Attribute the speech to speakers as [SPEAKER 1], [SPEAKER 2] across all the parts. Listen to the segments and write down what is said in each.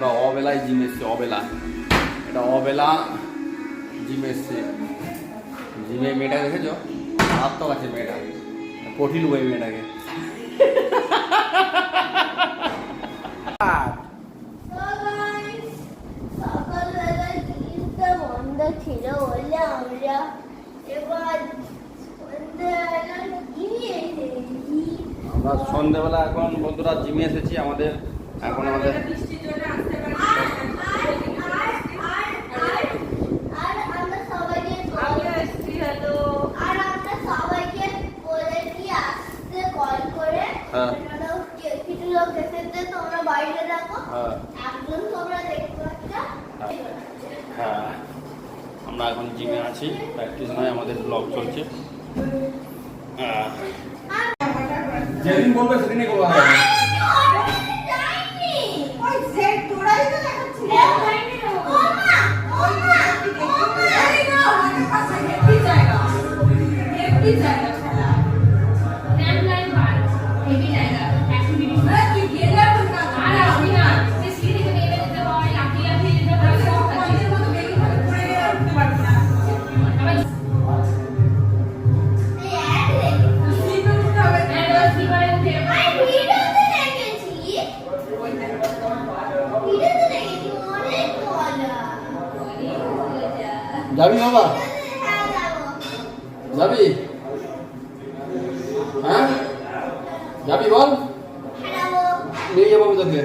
[SPEAKER 1] আমরা অবেলায় জিম এসছি অবেলা এটা অবেলা জিম এসছি জিমে মেয়েটা দেখেছ? মারাত্মক আছে মেয়েটা। কঠিন ওই মেয়েটাকে।
[SPEAKER 2] সকালবেলা জিনিসটা বন্ধ ছিল বলে আমরা এবার সন্ধ্যাবেলা
[SPEAKER 1] আমরা সন্ধ্যেবেলা এখন বন্ধুরা জিমে এসেছি আমাদের এখন আমাদের
[SPEAKER 3] বৃষ্টির জন্য আসতে পারি
[SPEAKER 2] আর আমরা সবাইকে
[SPEAKER 3] আমিও এসছি হয়তো
[SPEAKER 2] আর আমরা সবাইকে বলেছি আসতে কল করে
[SPEAKER 1] হ্যাঁ।
[SPEAKER 2] আপনারাও কে- কিছু লোক এসেছে তোমরা বাইরে রাখো
[SPEAKER 1] হ্যাঁ
[SPEAKER 2] একজন তোমরা দেখতে পাচ্ছ
[SPEAKER 1] হ্যাঁ আমরা এখন জিমে আছি প্র্যাকটিস নয় আমাদের ব্লগ চলছে। যেদিন বলবে সেদিনই করব যাবি বাবা যাবি? হ্যাঁ? যাবি বল? নিয়ে যাব আমি তোকে।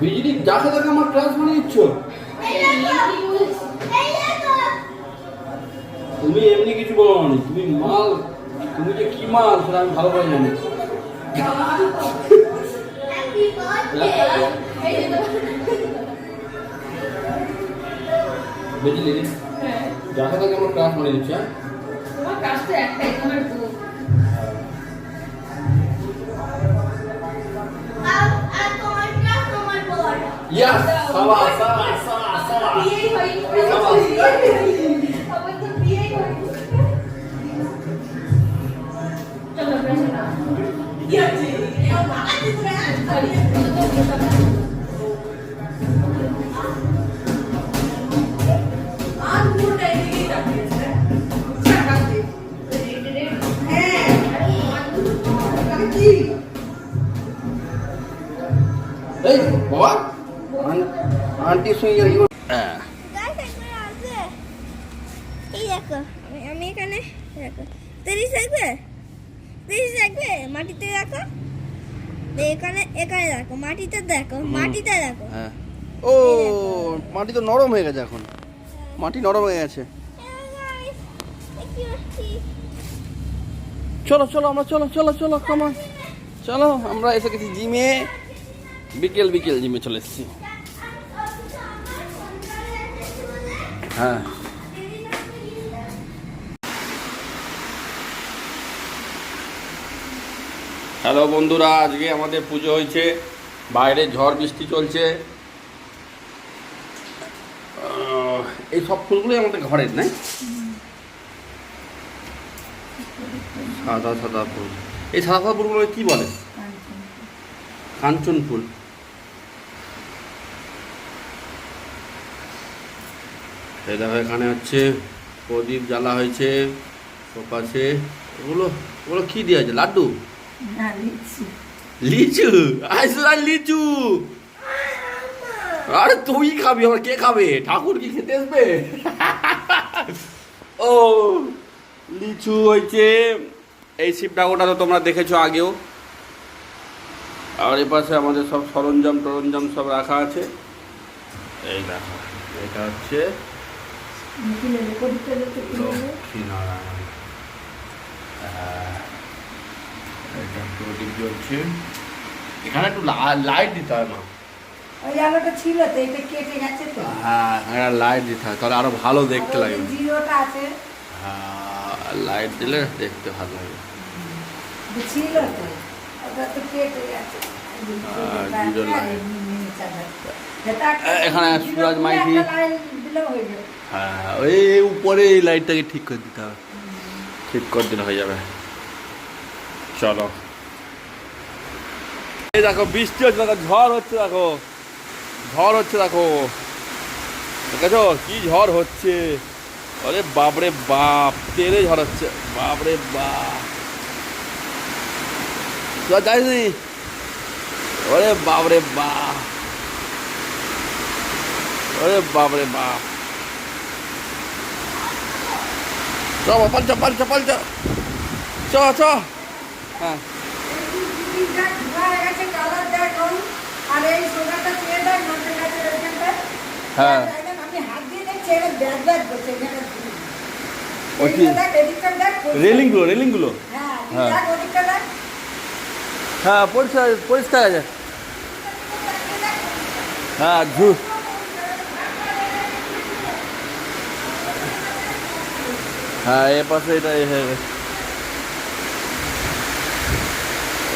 [SPEAKER 1] বিজলি যাকে তাকে আমার ক্লাস বানিয়ে দিচ্ছ তুমি এমনি কিছু বলো না তুমি মাল তুমি যে কি মাল সেটা আমি ভালো করে জানি। বুঝলি যাকে তাকে আমার ক্লাস বানিয়ে দিচ্ছ
[SPEAKER 3] তোমার কাজটা একটাই তোমার
[SPEAKER 1] ইয়াস সাবা সাবা সাবা এই বাবা। আন্টির সঙ্গে হ্যাঁ
[SPEAKER 2] এই দেখো আমি- এখানে দেখো তিরিশ থাকবে? তিরিশ থাকবে? মাটিতে দেখো এই এখানে এখানে দেখো মাটিতে দেখো মাটিতে দেখো।
[SPEAKER 1] হ্যাঁ। ও মাটি তো নরম হয়ে গেছে এখন। মাটি নরম হয়ে গেছে। চলো চলো আমরা চলো চলো চলো কামান চলো আমরা এসে গেছি জিমে। বিকেল বিকেল জিমে চলে এসেছি। হ্যাঁ। হ্যালো বন্ধুরা, আজকে আমাদের পুজো হয়েছে। বাইরে ঝড় বৃষ্টি চলছে। এই সব ফুলগুলোই আমাদের ঘরের, নাই? সাদা সাদা ফুল। এই সাদা সাদা ফুলগুলো কি বলে? কাঞ্চন ফুল। দেখো, এখানে হচ্ছে প্রদীপ জ্বালা হয়েছে ওপাশে ওগুলো ওগুলো কি দেওয়া আছে লাড্ডু?
[SPEAKER 3] না লিখছি
[SPEAKER 1] লিচু আইসা লিচু আরে তুই খাবি আবার কে খাবে ঠাকুর কি খেতে আসবে ও লিচু হয়েছে এই শিব ঠাকুরটা তো তোমরা দেখেছ আগেও। আর এ পাশে আমাদের সব সরঞ্জাম টরঞ্জাম সব রাখা আছে। এই দেখো এটা হচ্ছে লক্ষ্মীনারায়ণ হ্যাঁ, এটা জ্বলছে এখানে একটু লাইট দিতে হয় মা
[SPEAKER 3] ওই আলোটা ছিল তো এটা কেটে গেছে তো।
[SPEAKER 1] হ্যাঁ লাইট দিতে হয়। তাহলে আরও ভালো দেখতে
[SPEAKER 3] জিরোটা আছে।
[SPEAKER 1] হ্যাঁ লাইট দিলে দেখতে ভালো লাগে
[SPEAKER 3] যে ছিল তো ওটা তো কেটে গেছে।
[SPEAKER 1] আর জিরো লাইট। এখানে সুরাজ মাইতি। হ্যাঁ ওই উপরে এই লাইটটাকে ঠিক করে দিতে হবে। ঠিক করে দিলে হয়ে যাবে। চলো। এই দেখো, বৃষ্টি হচ্ছে, দেখো, ঝড় হচ্ছে, দেখো। ঝড় হচ্ছে, দেখো। দেখেছ? কি ঝড় হচ্ছে? আরে বাপরে বাপ, তেরে ঝড় হচ্ছে। বাপরে বাপ। যাইনি? ওরে বাপরে বাপ। ওরে বাপরে বাপ। চ পালচা পালচা পালচা। চ চ হ্যাঁ। হ্যাঁ।
[SPEAKER 3] আমি হাত দিয়ে দেখছি এটা ব্যাগ ব্যাগ করছে এখানে
[SPEAKER 1] ও কি?
[SPEAKER 3] এদিকে দেখ, এদিকটা দেখ, পরিষ্কার।
[SPEAKER 1] রেলিংগুলো রেলিংগুলো
[SPEAKER 3] হ্যাঁ,
[SPEAKER 1] হ্যাঁ পরিষ্কার পরিষ্কার আছে। হ্যাঁ ঝু। হ্যাঁ এ পাশে এটা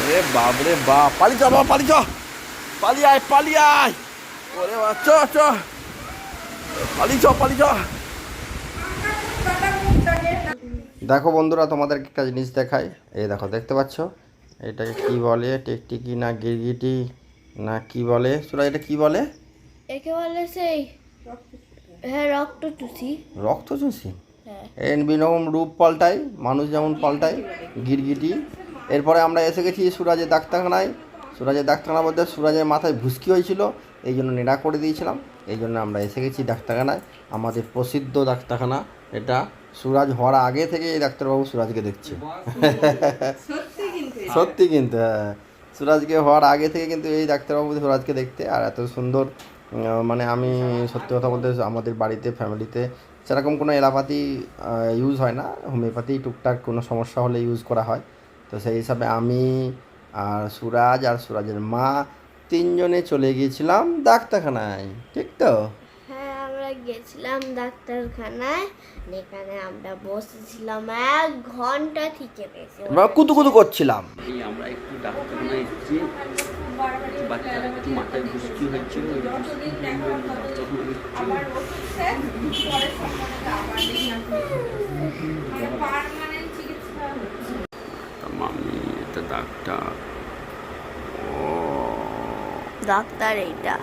[SPEAKER 1] এ হয়ে রে বাপরে বাপ পালি চ বাবা পালি চ পালি আয় পালি আয়। ওরে চ চ। পালি চ পালি চ দেখো বন্ধুরা তোমাদেরকে একটা জিনিস দেখাই। এই দেখো দেখতে পাচ্ছ? এটাকে কি বলে? টেকটিকি না গিরগিটি না কি বলে? সুরা এটা কি বলে?
[SPEAKER 2] একে বলে সেই হ্যাঁ রক্ত টুসি
[SPEAKER 1] রক্ত চুষি
[SPEAKER 2] হ্যাঁ।
[SPEAKER 1] এর রূপ পাল্টায় মানুষ যেমন পাল্টায় গিরগিটি এরপরে আমরা এসে গেছি সুরাজের ডাক্তারখানায়। সুরাজের ডাক্তারখানা বলতে সুরাজের মাথায় ভুসকি হয়েছিল এই জন্য নেড়া করে দিয়েছিলাম। এই জন্য আমরা এসে গেছি ডাক্তারখানায়। আমাদের প্রসিদ্ধ ডাক্তারখানা এটা। সুরাজ হওয়ার আগে থেকে এই ডাক্তারবাবু সুরাজকে দেখছে। সত্যি কিন্তু হ্যাঁ। সুরাজকে হওয়ার আগে থেকে কিন্তু এই ডাক্তারবাবু সুরাজকে দেখতে আর এত সুন্দর মানে আমি সত্যি কথা বলতে আমাদের বাড়িতে ফ্যামিলিতে সেরকম কোনো এলাপাতি ইউজ হয় না। হোমিওপ্যাথি টুকটাক কোনো সমস্যা হলে ইউজ করা হয়। তো সেই হিসাবে আমি আর সুরাজ আর সুরাজের মা তিনজনে চলে গিয়েছিলাম ডাক্তারখানায় ঠিক তো?
[SPEAKER 2] হ্যাঁ আমরা গেছিলাম ডাক্তারখানায় এখানে আমরা বসেছিলাম এক ঘণ্টা থেকে বেশি।
[SPEAKER 1] আমরা কুতু কুতু করছিলাম।
[SPEAKER 4] এই আমরা একটু ডাক্তারখানায় এসেছি বাচ্চার একটু মাথায় ভুসকি
[SPEAKER 3] আবার ওষুধ শেষ, পরে সম্মানিত আবার দেখি মানে পার্মানেন্ট চিকিৎসা হচ্ছে।
[SPEAKER 1] মামি এটা ডাক্তার।
[SPEAKER 2] ডাক্তার এইটা।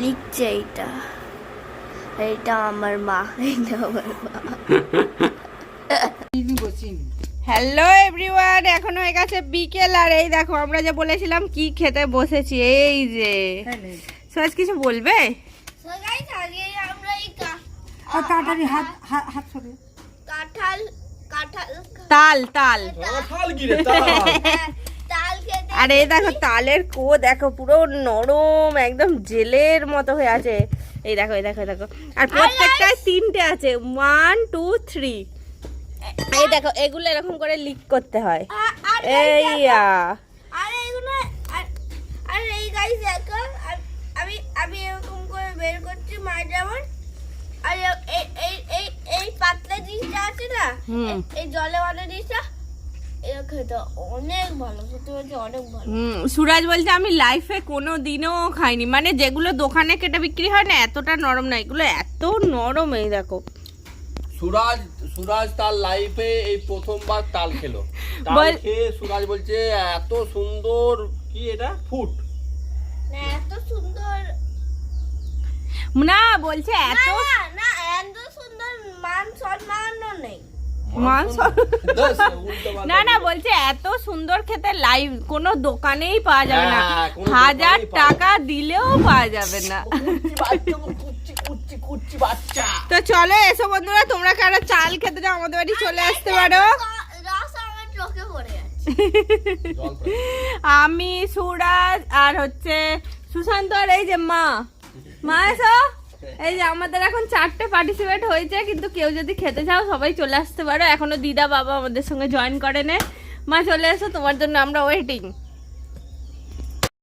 [SPEAKER 2] লিখছে এইটা। এইটা আমার মা এইটা আমার মা।
[SPEAKER 5] হ্যালো এভরিওয়ান এখন হয়ে গেছে বিকেল আর এই দেখো আমরা যে বলেছিলাম কি খেতে বসেছি এই যে। সুরাজ কিছু বলবে?
[SPEAKER 3] তাড়াতাড়ি হাত হাত সরে
[SPEAKER 2] কাঁঠাল
[SPEAKER 5] তাল তাল।
[SPEAKER 2] হ্যাঁ, তাল।
[SPEAKER 5] আর এই দেখো তালের কো দেখো পুরো নরম একদম জেলের মতো হয়ে আছে। এই দেখো এই দেখো দেখো। আর প্রত্যেকটায় তিনটে আছে। ওয়ান টু থ্রি এই দেখো এগুলো এরকম করে লিক করতে হয়।
[SPEAKER 2] আ- আর
[SPEAKER 5] এই
[SPEAKER 2] আর এইগুলো আর আর এই গাইস দেখো আমি আমি এরকম করে বের করছি মা যেমন আর এই এই পাতলা জিনিসটা আছে না? এই জলে বানা জিনিসটা বলছি অনেক ভালো
[SPEAKER 5] হুম সুরাজ বলছে আমি লাইফে কোনো দিনও খাইনি। মানে যেগুলো দোকানে কেটে বিক্রি হয় না এতটা নরম না এগুলো এত নরম এই দেখো।
[SPEAKER 1] সুরাজ সুরাজ তার লাইফে এই প্রথমবার তাল খেলো। তাল খেয়ে সুরাজ বলছে এত সুন্দর কি এটা? ফুট।
[SPEAKER 2] এত সুন্দর।
[SPEAKER 5] না বলছে এত
[SPEAKER 2] না এত সুন্দর মান নেই।
[SPEAKER 5] না না। বলছে। এত সুন্দর খেতে লাইভ কোনো দোকানেই পাওয়া যাবে না। হাজার টাকা দিলেও পাওয়া যাবে না। তো চলো এসো বন্ধুরা তোমরা কারা চাল খেতে যাও আমাদের বাড়ি চলে আসতে পারো। আমি সুরাজ আর হচ্ছে সুশান্ত আর এই যে মা। মা এসো। এই যে আমাদের এখন চারটে পার্টিসিপেট হয়েছে, কিন্তু কেউ যদি খেতে চাও সবাই চলে আসতে পারো। এখনও দিদা বাবা আমাদের সঙ্গে জয়েন করে নে মা, চলে এসো, তোমার জন্য আমরা ওয়েটিং